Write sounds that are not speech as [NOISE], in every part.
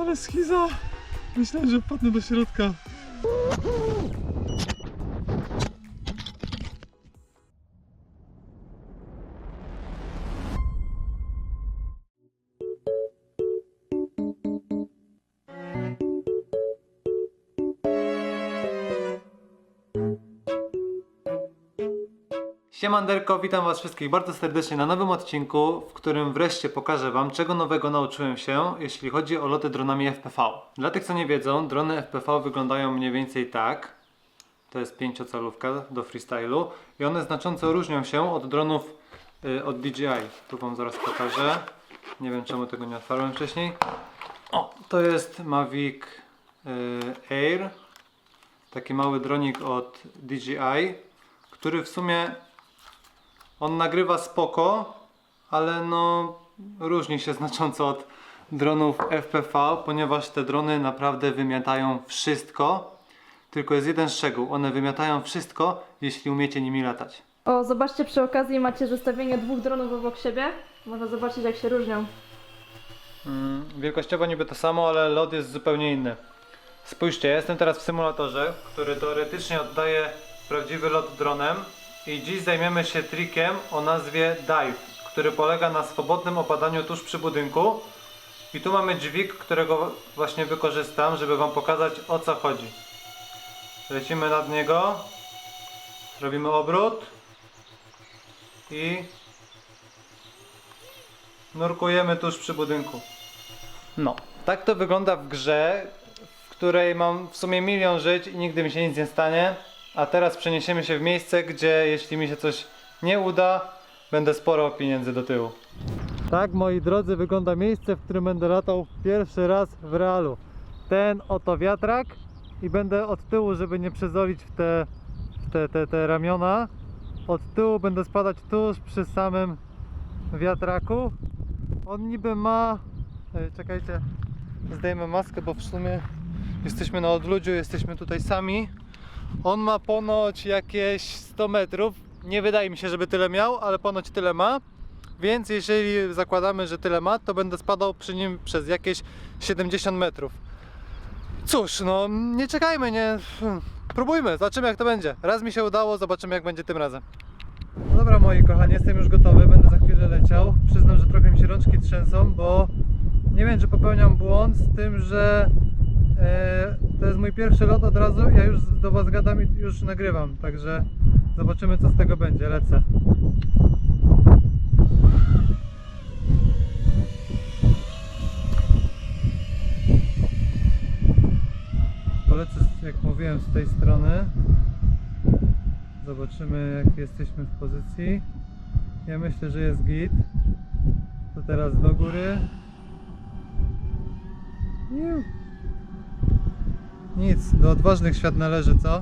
Ale schiza! Myślałem, że wpadnę do środka. Siemanderko, witam was wszystkich bardzo serdecznie na nowym odcinku, w którym wreszcie pokażę wam, czego nowego nauczyłem się, jeśli chodzi o loty dronami FPV. Dla tych, co nie wiedzą, drony FPV wyglądają mniej więcej tak. To jest pięciocalówka do freestylu i one znacząco różnią się od dronów y, od DJI. Tu wam zaraz pokażę. Nie wiem czemu tego nie otwarłem wcześniej. O, to jest Mavic y, Air. Taki mały dronik od DJI, który w sumie on nagrywa spoko, ale no różni się znacząco od dronów FPV, ponieważ te drony naprawdę wymiatają wszystko. Tylko jest jeden szczegół, one wymiatają wszystko, jeśli umiecie nimi latać. O, zobaczcie przy okazji macie zestawienie dwóch dronów obok siebie. Można zobaczyć jak się różnią. Mm, wielkościowo niby to samo, ale lot jest zupełnie inny. Spójrzcie, ja jestem teraz w symulatorze, który teoretycznie oddaje prawdziwy lot dronem i dziś zajmiemy się trikiem o nazwie dive, który polega na swobodnym opadaniu tuż przy budynku. I tu mamy dźwig, którego właśnie wykorzystam, żeby wam pokazać o co chodzi. Lecimy nad niego, robimy obrót i nurkujemy tuż przy budynku. No, tak to wygląda w grze, w której mam w sumie milion żyć i nigdy mi się nic nie stanie. A teraz przeniesiemy się w miejsce, gdzie jeśli mi się coś nie uda, będę sporo pieniędzy do tyłu. Tak, moi drodzy, wygląda miejsce, w którym będę latał pierwszy raz w realu. Ten oto wiatrak i będę od tyłu, żeby nie przezolić w te, w te, te, te ramiona. Od tyłu będę spadać tuż przy samym wiatraku. On niby ma. Ej, Czekajcie, zdejmę maskę, bo w sumie jesteśmy na odludziu, jesteśmy tutaj sami. On ma ponoć jakieś 100 metrów. Nie wydaje mi się, żeby tyle miał, ale ponoć tyle ma. Więc jeżeli zakładamy, że tyle ma, to będę spadał przy nim przez jakieś 70 metrów. Cóż, no nie czekajmy, nie. Próbujmy, zobaczymy jak to będzie. Raz mi się udało, zobaczymy jak będzie tym razem. No dobra moi kochani, jestem już gotowy, będę za chwilę leciał. Przyznam, że trochę mi się rączki trzęsą, bo nie wiem czy popełniam błąd z tym, że to jest mój pierwszy lot od razu, ja już do Was gadam i już nagrywam, także zobaczymy co z tego będzie, lecę. Polecę, jak mówiłem, z tej strony. Zobaczymy jak jesteśmy w pozycji. Ja myślę, że jest git. To teraz do góry. Iu. Nic, do odważnych świat należy, co?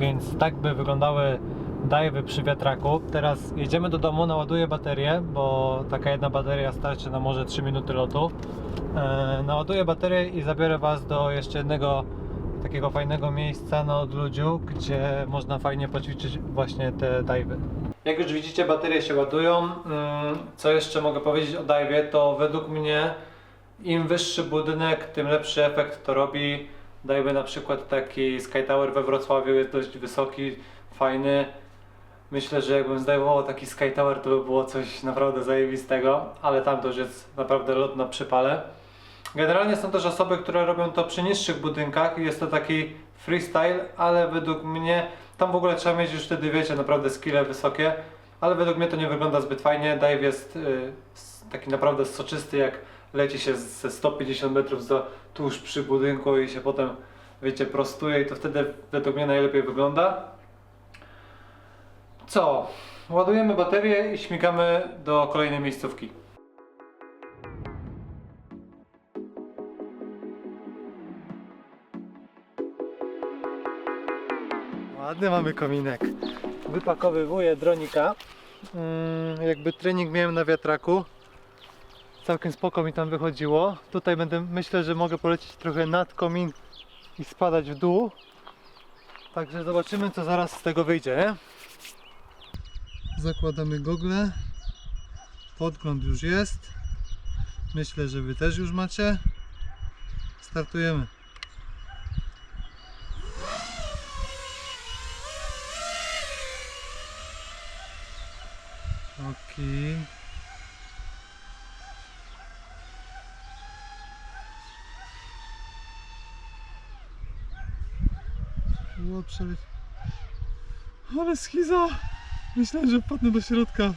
Więc tak by wyglądały dive'y przy wiatraku. Teraz jedziemy do domu, naładuję baterię, bo taka jedna bateria starczy na może 3 minuty lotu. E, naładuję baterię i zabiorę Was do jeszcze jednego takiego fajnego miejsca na odludziu, gdzie można fajnie poćwiczyć właśnie te dive'y. Jak już widzicie, baterie się ładują. Mm, Co jeszcze mogę powiedzieć o dive'ie, to według mnie im wyższy budynek, tym lepszy efekt to robi. Dajmy na przykład taki Sky Tower we Wrocławiu, jest dość wysoki, fajny. Myślę, że jakbym zdejmował taki Sky Tower, to by było coś naprawdę zajebistego, ale tam to jest naprawdę lot na przypale. Generalnie są też osoby, które robią to przy niższych budynkach i jest to taki freestyle, ale według mnie tam w ogóle trzeba mieć już wtedy, wiecie, naprawdę skille wysokie, ale według mnie to nie wygląda zbyt fajnie. Dive jest y, taki naprawdę soczysty, jak leci się ze 150 metrów za, tuż przy budynku i się potem, wiecie, prostuje i to wtedy według mnie najlepiej wygląda. Co? Ładujemy baterię i śmigamy do kolejnej miejscówki. Ładny mamy kominek. Wypakowywuję dronika. Mm, jakby trening miałem na wiatraku. Całkiem spoko mi tam wychodziło. Tutaj będę, myślę, że mogę polecieć trochę nad komin i spadać w dół. Także zobaczymy, co zaraz z tego wyjdzie. Zakładamy gogle. Podgląd już jest. Myślę, że Wy też już macie. Startujemy. Okej. Było przeleć. Ale schiza! Myślałem, że wpadnę do środka.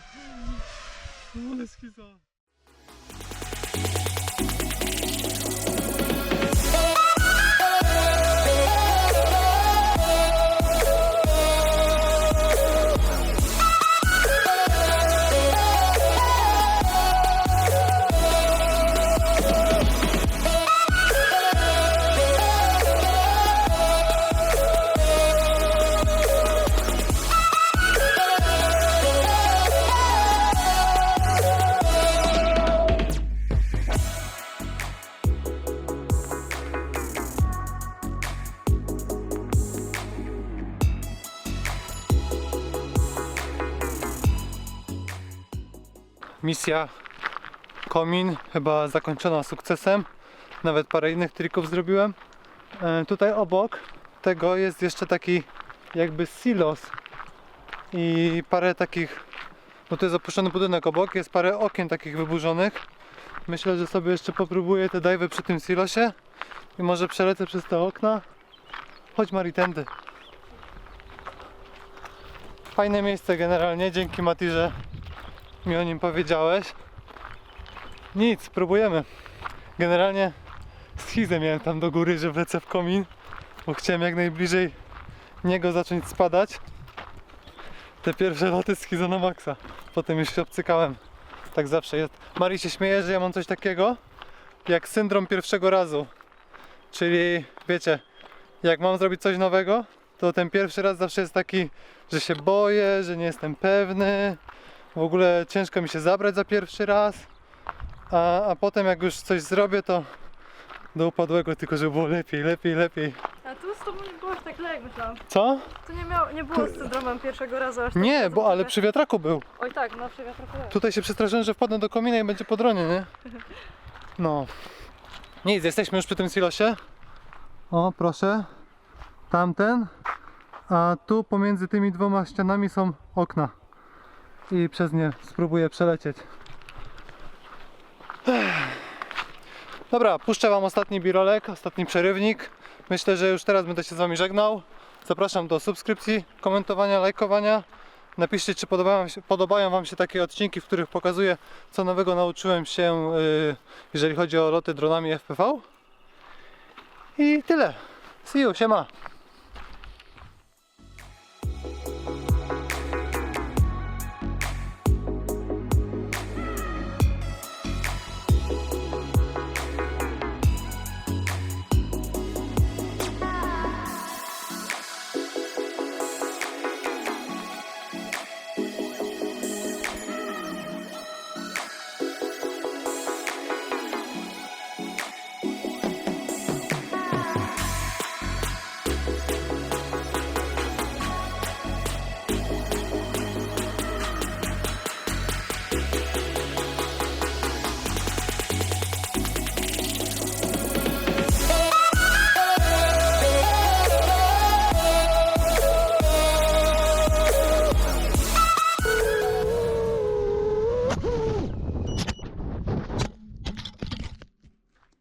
Ale schiza. Misja komin chyba zakończona sukcesem. Nawet parę innych trików zrobiłem. E, tutaj obok tego jest jeszcze taki jakby silos i parę takich, bo to jest opuszczony budynek obok, jest parę okien takich wyburzonych. Myślę, że sobie jeszcze popróbuję te dajwy przy tym silosie i może przelecę przez te okna. Chodź Mari, tędy. Fajne miejsce generalnie, dzięki Mati, że mi o nim powiedziałeś. Nic, próbujemy. Generalnie schizę miałem tam do góry, że wlecę w komin, bo chciałem jak najbliżej niego zacząć spadać. Te pierwsze loty schizo na maksa. Potem już się obcykałem. Tak zawsze jest. Marii się śmieje, że ja mam coś takiego jak syndrom pierwszego razu. Czyli wiecie, jak mam zrobić coś nowego, to ten pierwszy raz zawsze jest taki, że się boję, że nie jestem pewny, w ogóle ciężko mi się zabrać za pierwszy raz, a, a potem jak już coś zrobię, to do upadłego, tylko żeby było lepiej, lepiej, lepiej. A tu z tobą nie było aż tak źle, jak myślałam. Co? Tu nie, miało, nie było z syndromem pierwszego razu aż tak Nie, bo ale przy wiatraku był. Oj tak, no przy wiatraku tak. Tutaj się przestraszyłem, że wpadnę do komina i będzie po dronie, nie? No. Nic, jesteśmy już przy tym silosie. O, proszę. Tamten. A tu pomiędzy tymi dwoma ścianami są okna. I przez nie spróbuję przelecieć. Dobra, puszczę Wam ostatni birolek, ostatni przerywnik. Myślę, że już teraz będę się z Wami żegnał. Zapraszam do subskrypcji, komentowania, lajkowania. Napiszcie, czy podobają, podobają Wam się takie odcinki, w których pokazuję, co nowego nauczyłem się, yy, jeżeli chodzi o loty dronami FPV. I tyle. See you, siema.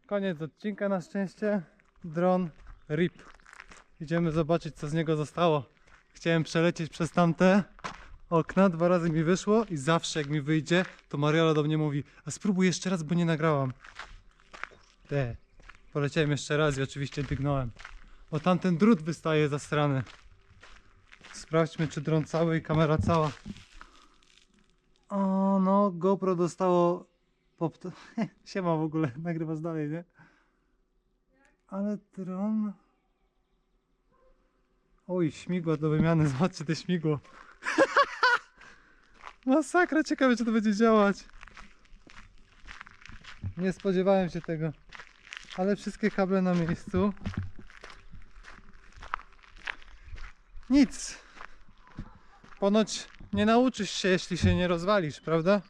Koniec odcinka na szczęście. Dron RIP. Idziemy zobaczyć co z niego zostało. Chciałem przelecieć przez tamte okna, dwa razy mi wyszło i zawsze jak mi wyjdzie, to Mariola do mnie mówi, a spróbuj jeszcze raz, bo nie nagrałam. Te. Poleciałem jeszcze raz i oczywiście dygnąłem. O tamten drut wystaje za strony. Sprawdźmy, czy dron cały i kamera cała. No, GoPro dostało pop... [LAUGHS] Siema w ogóle, [LAUGHS] nagrywasz dalej, nie? Ale dron... Oj, śmigło do wymiany, [LAUGHS] zobaczcie te śmigło. Masakra, ciekawe czy to będzie działać. Nie spodziewałem się tego. Ale wszystkie kable na miejscu. Nic. Ponoć nie nauczysz się, jeśli się nie rozwalisz, prawda?